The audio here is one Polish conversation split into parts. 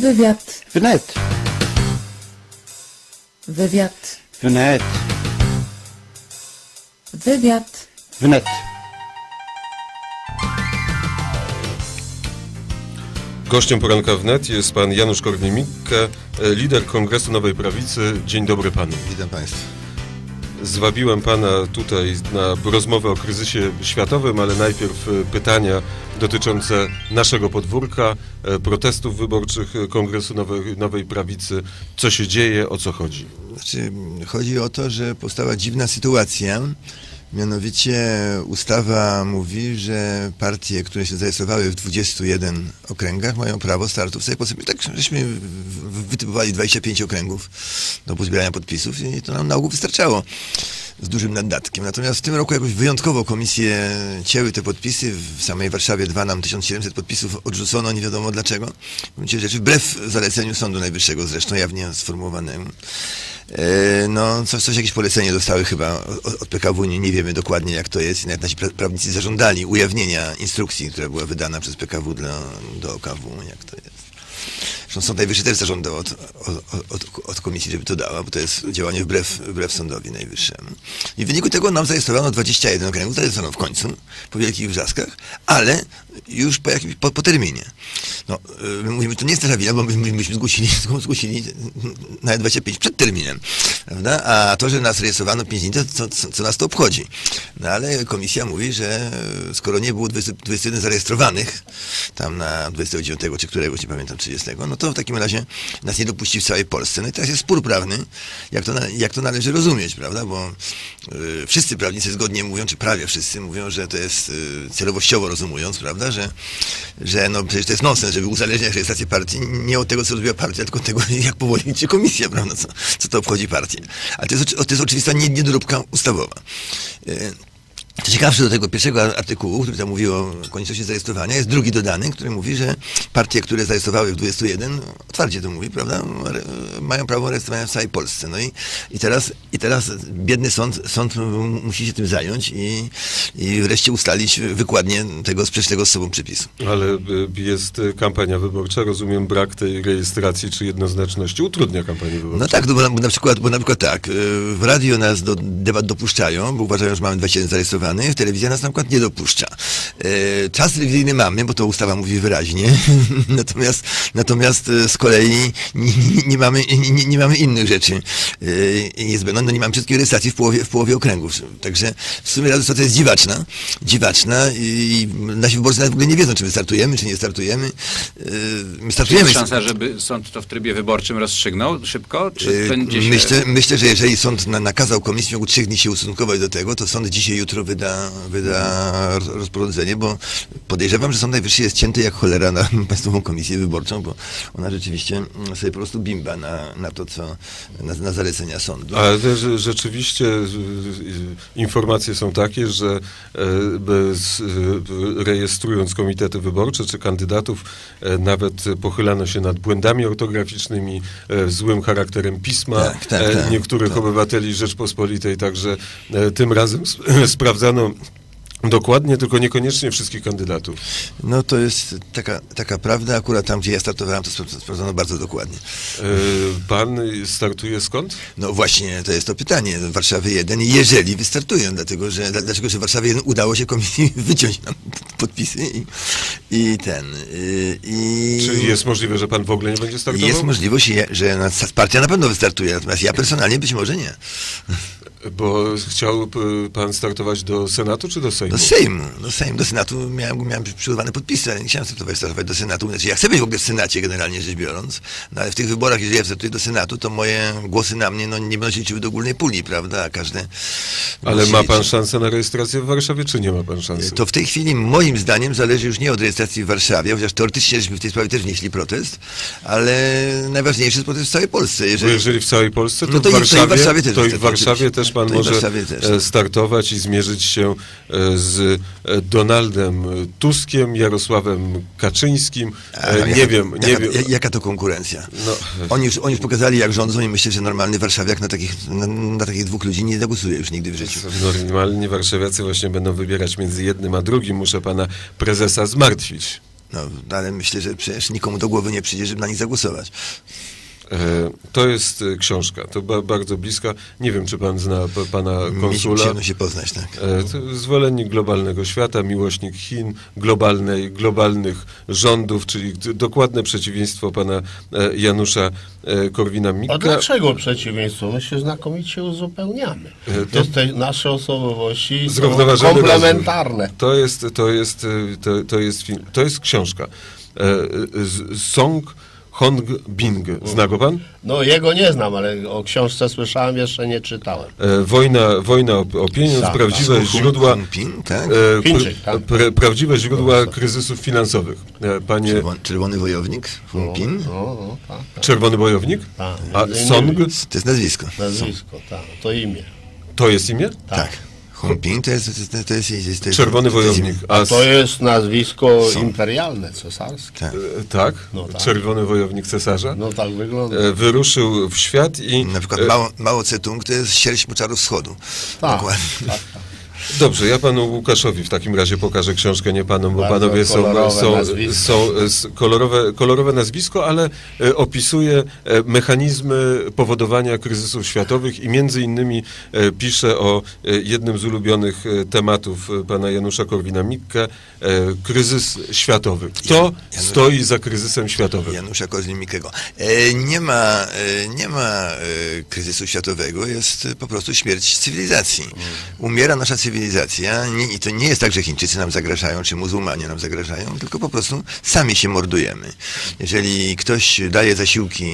Wywiad, Wnet, wywiad, wnet, wywiad. wnet. Gościem poranka wnet jest pan Janusz Korwin-Mikke, lider Kongresu Nowej Prawicy. Dzień dobry panu. Witam Państwa. Zwabiłem pana tutaj na rozmowę o kryzysie światowym, ale najpierw e, pytania dotyczące naszego podwórka, e, protestów wyborczych e, Kongresu Nowej, Nowej Prawicy. Co się dzieje, o co chodzi? Znaczy, chodzi o to, że powstała dziwna sytuacja. Mianowicie ustawa mówi, że partie, które się zarejestrowały w 21 okręgach mają prawo startu w sobie posłów. Tak żeśmy wytypowali 25 okręgów do pozbierania podpisów i to nam na ogół wystarczało z dużym naddatkiem. Natomiast w tym roku jakoś wyjątkowo komisje cięły te podpisy. W samej Warszawie dwa nam 1700 podpisów odrzucono, nie wiadomo dlaczego. Wbrew zaleceniu Sądu Najwyższego, zresztą jawnie sformułowanemu. E, No, coś, coś jakieś polecenie dostały chyba od, PKW, nie, nie wiemy dokładnie jak to jest. Nawet nasi pra- prawnicy zażądali ujawnienia instrukcji, która była wydana przez PKW dla, do OKW, jak to jest. Zresztą Sąd Najwyższy też zażądał od, od, od, od komisji, żeby to dała, bo to jest działanie wbrew, wbrew Sądowi Najwyższemu. I w wyniku tego nam zarejestrowano 21 okręgów, zarejestrowano w końcu, po wielkich wrzaskach, ale już po, po, po terminie. No, y, my mówimy, to nie jest nasza wina, bo my, my, myśmy zgłosili, zgłosili nawet 25 przed terminem, prawda? A to, że nas rejestrowano 5 dni, to co, co, nas to obchodzi? No ale komisja mówi, że skoro nie było 20, 21 zarejestrowanych, tam na 29 czy któregoś, nie pamiętam, 30, no to w takim razie nas nie dopuści w całej Polsce. No i teraz jest spór prawny, jak to, jak to należy rozumieć, prawda? Bo y, wszyscy prawnicy zgodnie mówią, czy prawie wszyscy mówią, że to jest y, celowościowo rozumując, prawda? Że, że no przecież to jest nonsens, żeby uzależniać rejestrację partii nie od tego, co robiła partia, tylko od tego, jak powoli liczy komisja, prawda? Co, co to obchodzi partię. Ale to jest, to jest oczywista nie- niedoróbka ustawowa. Y, co ciekawsze do tego pierwszego artykułu, który tam mówi o konieczności zarejestrowania, jest drugi dodany, który mówi, że partie, które zarejestrowały w 21, otwarcie to mówi, prawda, mają prawo rejestrowania w całej Polsce. No i, i, teraz, i teraz biedny sąd, sąd musi się tym zająć i, i wreszcie ustalić wykładnię tego sprzecznego z sobą przepisu. Ale e, jest kampania wyborcza, rozumiem, brak tej rejestracji czy jednoznaczności utrudnia kampanię wyborczą. No tak, no bo na, bo na przykład, bo na przykład tak, y, w radio nas do debat dopuszczają, bo uważają, że mamy 21 zarejestrowanych, telewizja nas na przykład nie dopuszcza. Y, Czas telewizyjny mamy, bo to ustawa mówi wyraźnie, natomiast, natomiast y, z kolei nie, nie, mamy, nie, nie- mamy innych rzeczy y, niezbędne, no nie mamy wszystkich rejestracji w połowie, w połowie okręgów. Także w sumie ta sytuacja jest dziwaczna, dziwaczna i nasi wyborcy nawet w ogóle nie wiedzą, czy my startujemy, czy nie startujemy. My Czy startujemy. jest szansa, żeby sąd to w trybie wyborczym rozstrzygnął szybko? Czy będzie się... Myślę, myślę, że jeżeli sąd na, nakazał komisji w ciągu trzech dni się ustosunkować do tego, to sąd dzisiaj, jutro wyda, wyda roz- rozporządzenie, bo podejrzewam, że Sąd Najwyższy jest cięty jak cholera na Państwową Komisję Wyborczą, bo ona rzeczywiście sobie po prostu bimba na, na to, co, na, na zalecenia sądu. Ale też rzeczywiście y, y, informacje są takie, że e, bez, y, rejestrując komitety wyborcze czy kandydatów, e, nawet pochylano się nad błędami ortograficznymi, e, złym charakterem pisma Tak, tak, tak, niektórych tak. obywateli Rzeczpospolitej, także tym razem sp- sprawdzano dokładnie, tylko niekoniecznie wszystkich kandydatów. No to jest taka, taka prawda, akurat tam, gdzie ja startowałem, to spra- sprawdzono bardzo dokładnie. E, Pan startuje skąd? No właśnie, to jest to pytanie. Warszawy 1, jeżeli wystartują, dlatego że, dla- dlaczego, że Warszawie 1 udało się komisji wyciąć nam podpisy i, i ten. y, I, Czy jest możliwe, że pan w ogóle nie będzie startował? Jest możliwość, że partia na pewno wystartuje, natomiast ja personalnie być może nie. Bo chciał p- pan startować do Senatu czy do Sejmu? Do Sejmu, do Sejmu, do Senatu miałem, miałem przygotowane podpisy, ale nie chciałem startować, startować do Senatu. Znaczy, ja chcę być w ogóle w Senacie generalnie rzecz biorąc, no ale w tych wyborach, jeżeli ja startuję do Senatu, to moje głosy na mnie no, nie będą się liczyły do ogólnej puli, prawda? A każde. Ale ma liczy. pan szansę na rejestrację w Warszawie, czy nie ma pan szansy? To w tej chwili moim zdaniem zależy już nie od rejestracji w Warszawie, chociaż teoretycznie żeśmy w tej sprawie też wnieśli protest, ale najważniejszy jest protest w całej Polsce. Bo Jeżeli, jeżeli w całej Polsce, to, No to w, i- to i w Warszawie, Warszawie też też pan może też. e, startować i zmierzyć się e, z e, Donaldem Tuskiem, Jarosławem Kaczyńskim. A, E, jaka- Nie wiem, nie jaka, wiem. ja- Jaka to konkurencja? No, Oni już, oni już pokazali, jak rządzą i myślę, że normalny warszawiak na takich, na, na takich dwóch ludzi nie zagłosuje już nigdy w życiu. Normalni warszawiacy właśnie będą wybierać między jednym a drugim. Muszę pana prezesa zmartwić. No, ale myślę, że przecież nikomu do głowy nie przyjdzie, żeby na nich zagłosować. E, To jest e, książka, to ba bardzo bliska. Nie wiem, czy pan zna p- pana konsula. przyjemność się poznać, tak. E, to Zwolennik globalnego świata, miłośnik Chin, globalnej, globalnych rządów, czyli dokładne przeciwieństwo pana Janusza Korwina-Mikke. A dlaczego przeciwieństwo? My się znakomicie uzupełniamy. To- To... Te nasze osobowości są komplementarne. To jest, to jest, to, to jest film, to jest książka. Song Hong Bing. Zna go pan? No jego nie znam, ale o książce słyszałem, jeszcze nie czytałem. E, Wojna, wojna o, o pieniądz, Tak, prawdziwe Hong- źródła, Hong Ping, tak? e, Chińczyk, tak. pr- prawdziwe źródła kryzysów finansowych. E, Panie Czerwony, czerwony wojownik, Hong Ping. No, no, tak, tak. Czerwony Bojownik? Tak. A Song To jest nazwisko. Nazwisko, tak, to imię. to jest imię? Tak. To jest, to jest, to jest, to jest, Czerwony Wojownik. A To jest nazwisko imperialne, cesarskie. Tak. e, tak? No tak. Czerwony Wojownik cesarza? No tak wygląda. E, Wyruszył w świat i... Na przykład e, Mao, Mao Tse-tung to jest sierść moczarów wschodu. Tak, Dokładnie. tak, tak. Dobrze, ja panu Łukaszowi w takim razie pokażę książkę, nie panom, bo Bardzo panowie są, kolorowe są, nazwisko. są kolorowe, kolorowe nazwisko, ale e, opisuje e, mechanizmy powodowania kryzysów światowych i między innymi e, pisze o jednym z ulubionych tematów pana Janusza Korwina-Mikke, kryzys światowy. Kto Jan- Janusz- stoi za kryzysem światowym? Janusza Kozli-Mikkego. E, nie ma, nie ma kryzysu światowego, jest po prostu śmierć cywilizacji. Umiera nasza cywilizacja nie, i to nie jest tak, że Chińczycy nam zagrażają, czy muzułmanie nam zagrażają, tylko po prostu sami się mordujemy. Jeżeli ktoś daje zasiłki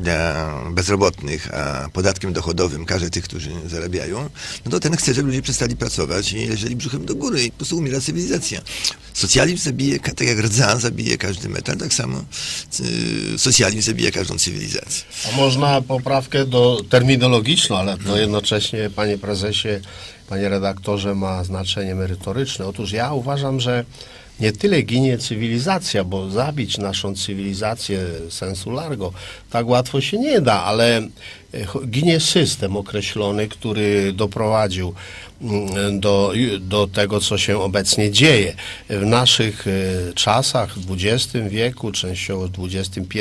dla bezrobotnych, a podatkiem dochodowym każe tych, którzy zarabiają, no to ten chce, żeby ludzie przestali pracować i leżeli brzuchem do góry i po prostu umiera cywilizacja. Socjalizm zabije, tak jak rdza zabije każdy metal, tak samo y, socjalizm zabija każdą cywilizację. A można poprawkę do terminologiczną, ale to jednocześnie, panie prezesie, panie redaktorze, ma znaczenie merytoryczne. Otóż ja uważam, że nie tyle ginie cywilizacja, bo zabić naszą cywilizację sensu largo tak łatwo się nie da, ale ginie system określony, który doprowadził mm, do, do tego, co się obecnie dzieje. W naszych e, czasach, w XX wieku, częściowo w XXI,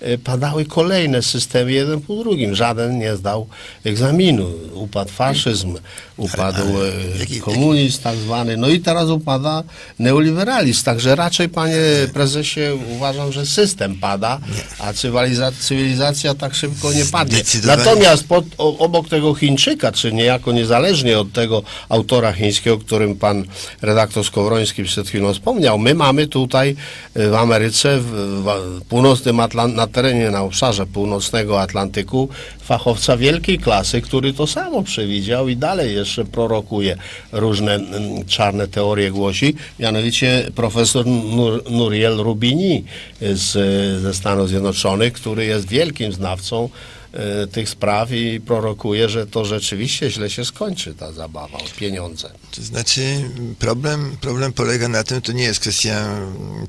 e, padały kolejne systemy, jeden po drugim. Żaden nie zdał egzaminu. Upadł faszyzm, upadł e, komunizm tak zwany, no i teraz upada neoliberalizm. Także raczej, panie prezesie, uważam, że system pada, a cywiliza- cywilizacja tak szybko nie padnie. Zdecydowanie. Natomiast pod, obok tego Chińczyka, czy niejako niezależnie od tego autora chińskiego, którym pan redaktor Skowroński przed chwilą wspomniał, my mamy tutaj e, w Ameryce, w, północnym Atlan- na terenie, na obszarze północnego Atlantyku fachowca wielkiej klasy, który to samo przewidział i dalej jeszcze prorokuje różne czarne teorie głosi, mianowicie profesor Nur, Nuriel Rubini z, ze Stanów Zjednoczonych, który jest wielkim znawcą tych spraw i prorokuje, że to rzeczywiście źle się skończy ta zabawa o pieniądze. To znaczy problem, problem polega na tym, to nie jest kwestia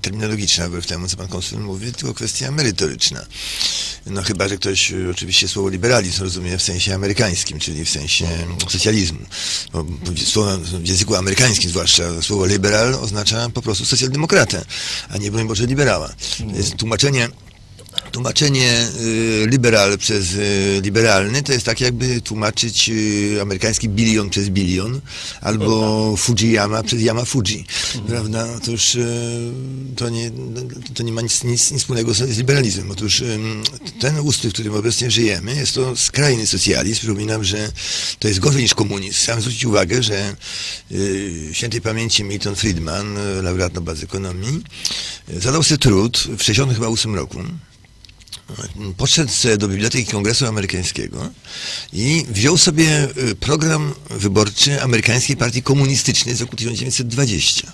terminologiczna wbrew temu, co pan konsul mówi, tylko kwestia merytoryczna. No chyba, że ktoś y, oczywiście słowo liberalizm rozumie w sensie amerykańskim, czyli w sensie socjalizmu. Bo słowo, w języku amerykańskim zwłaszcza słowo liberal oznacza po prostu socjaldemokratę, a nie broń Boże liberała. Jest tłumaczenie Tłumaczenie y, liberal przez y, liberalny to jest tak jakby tłumaczyć y, amerykański bilion przez bilion albo Fujiyama przez Yama Fuji. Prawda? Otóż to nie, to nie ma nic, nic, nic wspólnego z, liberalizmem. Otóż ten ustrój, w którym obecnie żyjemy jest to skrajny socjalizm. Przypominam, że to jest gorzej niż komunizm. Chciałem zwrócić uwagę, że y, świętej pamięci Milton Friedman, laureat Nobla z ekonomii, zadał sobie trud w 68 roku podszedł sobie do Biblioteki Kongresu Amerykańskiego i wziął sobie y, program wyborczy amerykańskiej partii komunistycznej z roku 1920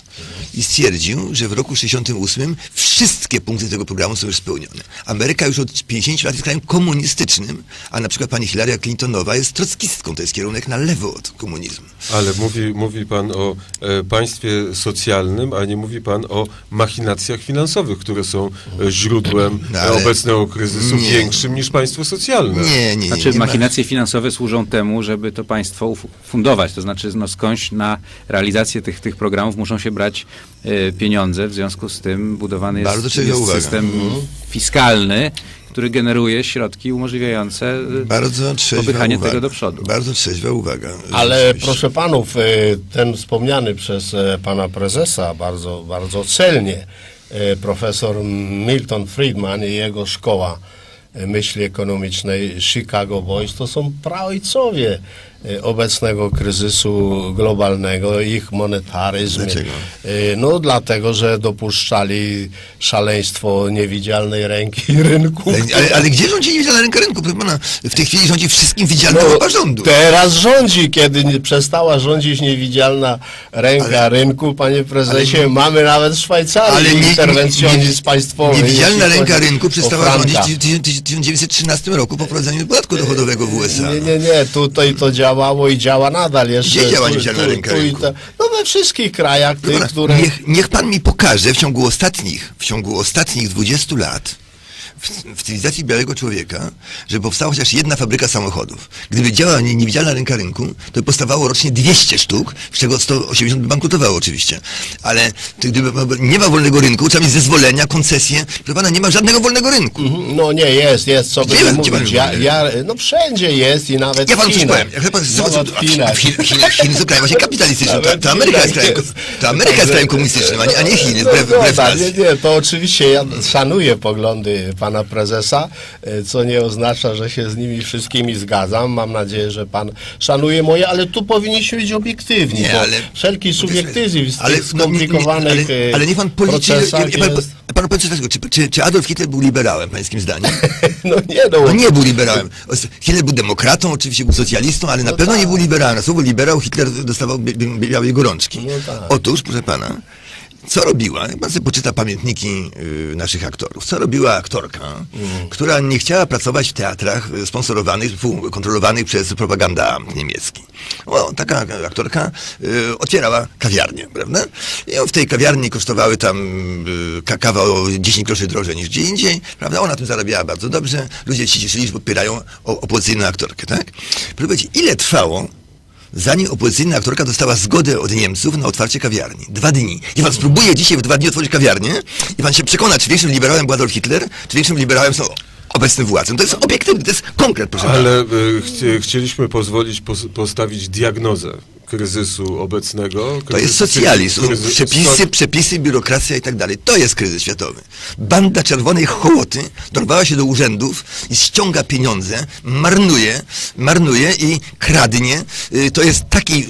i stwierdził, że w roku 68 wszystkie punkty tego programu są już spełnione. Ameryka już od 50 lat jest krajem komunistycznym, a na przykład pani Hillary Clintonowa jest trockistką, to jest kierunek na lewo od komunizmu. Ale mówi, mówi pan o e, państwie socjalnym, a nie mówi pan o machinacjach finansowych, które są e, źródłem No, e, ale- obecnego kryzysu Nie. większym niż państwo socjalne. Nie, nie, Znaczy nie ma- machinacje finansowe służą temu, żeby to państwo fundować, to znaczy no skądś na realizację tych, tych programów muszą się brać brać e, pieniądze, w związku z tym budowany jest, jest system fiskalny, który generuje środki umożliwiające e, Bardzo popychanie uwaga. tego do przodu. Bardzo trzeźwa uwaga. Ale proszę panów, y, ten wspomniany przez e, pana prezesa bardzo, bardzo celnie e, profesor Milton Friedman i jego szkoła e, myśli ekonomicznej Chicago Boys to są praojcowie e, obecnego kryzysu globalnego, ich monetaryzm. Dlaczego? E, No dlatego, że dopuszczali szaleństwo niewidzialnej ręki rynku. Ale, ale, ale gdzie rządzi niewidzialna ręka rynku? Proszę pana, w tej chwili rządzi wszystkim widzialna No, rządu. Teraz rządzi, kiedy nie, przestała rządzić niewidzialna ręka rynku, panie prezesie. mamy nawet w Szwajcarii Ale nie- interwencjonizm państwowy. Niewidzialna ręka rynku przestała rządzić w tysiąc- tysiąc- 1913 roku po wprowadzeniu podatku dochodowego w USA. Nie, nie, nie, tutaj to działało i działa nadal jeszcze. Gdzie działa rynku? to- No we wszystkich krajach, tych, pana, które... niech, niech pan mi pokaże w ciągu ostatnich, w ciągu ostatnich 20 lat w, w cywilizacji białego człowieka, że powstała chociaż jedna fabryka samochodów. Gdyby działała nie- niewidzialna ręka rynku, to by powstawało rocznie 200 sztuk, z czego 180 by bankrutowało oczywiście. Ale gdyby nie ma wolnego rynku, trzeba mieć zezwolenia, koncesje. Proszę pana, nie ma żadnego wolnego rynku. Mhm, No nie, jest, jest, co by mówić. Ja, ja, no wszędzie jest i nawet Ja panu coś powiem. Jak pan, w Chinach. Chiny, Chiny, Chiny są krajem właśnie kapitalistycznym. To, Ameryka jest krajem, Ameryka jest krajem komunistycznym, a nie, a nie Chiny, No, wbrew, no, wbrew tak, racji. nie, nie, to oczywiście ja szanuję poglądy pana prezesa, e, co nie oznacza, że się z nimi wszystkimi zgadzam. Mam nadzieję, że pan szanuje moje, ale tu powinniśmy być obiektywni, Nie, ale- wszelki subiektywizm Ale, tych no, nie- nie- skomplikowanych ale, e, ale niech pan policzy, pan, jest... coś takiego, czy, czy, czy Adolf Hitler był liberałem, pańskim zdaniem? No nie, no, No nie był liberałem. Hitler był demokratą, oczywiście był socjalistą, ale na No pewno tak. nie był liberałem. Na słowo liberał Hitler dostawał białej gorączki. No tak. Otóż, proszę pana, co robiła? Jak pan sobie poczyta pamiętniki y, naszych aktorów. Co robiła aktorka, Mm. która nie chciała pracować w teatrach sponsorowanych, kontrolowanych przez propaganda niemiecki. O, taka aktorka y, otwierała kawiarnię, prawda? I w tej kawiarni kosztowały tam y, ka- kawa o 10 groszy drożej niż gdzie indziej, prawda? Ona tym zarabiała bardzo dobrze. Ludzie się cieszyli, że popierają o- opozycyjną aktorkę, tak? Proszę powiedzieć, ile trwało zanim opozycyjna aktorka dostała zgodę od Niemców na otwarcie kawiarni. Dwa dni. I pan spróbuje dzisiaj w dwa dni otworzyć kawiarnię i pan się przekona, czy większym liberałem był Adolf Hitler, czy większym liberałem są obecne władze. No to jest obiektywny, to jest konkret, proszę. Ale e, chci- chcieliśmy pozwolić pos, postawić diagnozę kryzysu obecnego. To jest socjalizm, kryzys- przepisy, przepisy, biurokracja i tak dalej. To jest kryzys światowy. Banda czerwonej hołoty dorwała się do urzędów i ściąga pieniądze, marnuje, marnuje i kradnie. Y, To jest taki,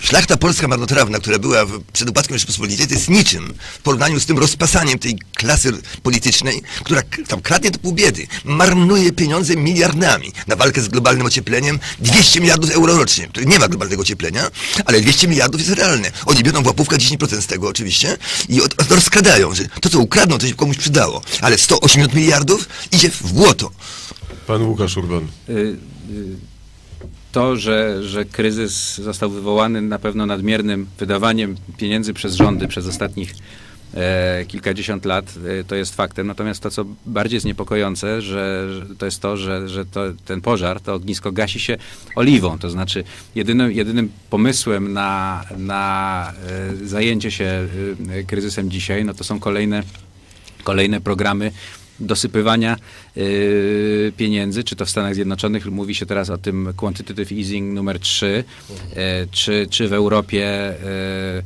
szlachta polska marnotrawna, która była przed upadkiem Rzeczypospolitej, to jest niczym w porównaniu z tym rozpasaniem tej klasy politycznej, która tam kradnie do pół biedy, marnuje pieniądze miliardami na walkę z globalnym ociepleniem, 200 miliardów euro rocznie, to nie ma globalnego ocieplenia, ale 200 miliardów jest realne. Oni biorą w łapówkę 10% z tego oczywiście i od, od, rozkradają, że to co ukradną, to się komuś przydało, ale 180 miliardów idzie w błoto. Pan Łukasz Urban. Y, y, To, że, że kryzys został wywołany na pewno nadmiernym wydawaniem pieniędzy przez rządy przez ostatnich kilkadziesiąt lat, e, to jest faktem. Natomiast to, co bardziej jest niepokojące, że, to jest to, że, że to, ten pożar, to ognisko gasi się oliwą. To znaczy jedynym, jedynym pomysłem na, na e, zajęcie się e, kryzysem dzisiaj, no to są kolejne kolejne programy dosypywania y, pieniędzy, czy to w Stanach Zjednoczonych, mówi się teraz o tym quantitative easing numer 3, e, czy, czy w Europie e, e,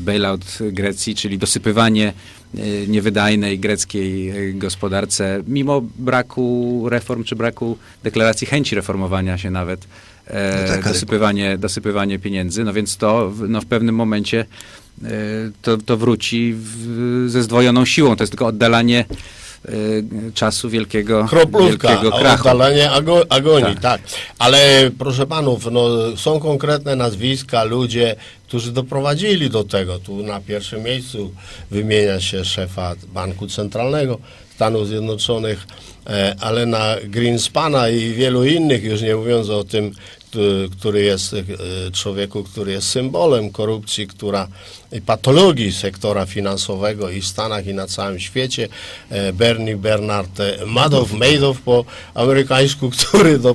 bailout Grecji, czyli dosypywanie e, niewydajnej greckiej e, gospodarce, mimo braku reform, czy braku deklaracji chęci reformowania się nawet, e, No tak, dosypywanie, dosypywanie pieniędzy, no więc to w, no w pewnym momencie e, to, to wróci w, ze zdwojoną siłą. To jest tylko oddalanie e, czasu wielkiego, Kroplówka, wielkiego krachu. oddalenie ago, agonii, Tak. tak. Ale proszę panów, no, są konkretne nazwiska, ludzie, którzy doprowadzili do tego. Tu na pierwszym miejscu wymienia się szefa Banku Centralnego Stanów Zjednoczonych, e, Alena Greenspana i wielu innych, już nie mówiąc o tym, który- jest e, człowieku, który jest symbolem korupcji, która i patologii sektora finansowego i w Stanach i na całym świecie. E, Bernie Bernard e, Madoff, Madoff po amerykańsku, który do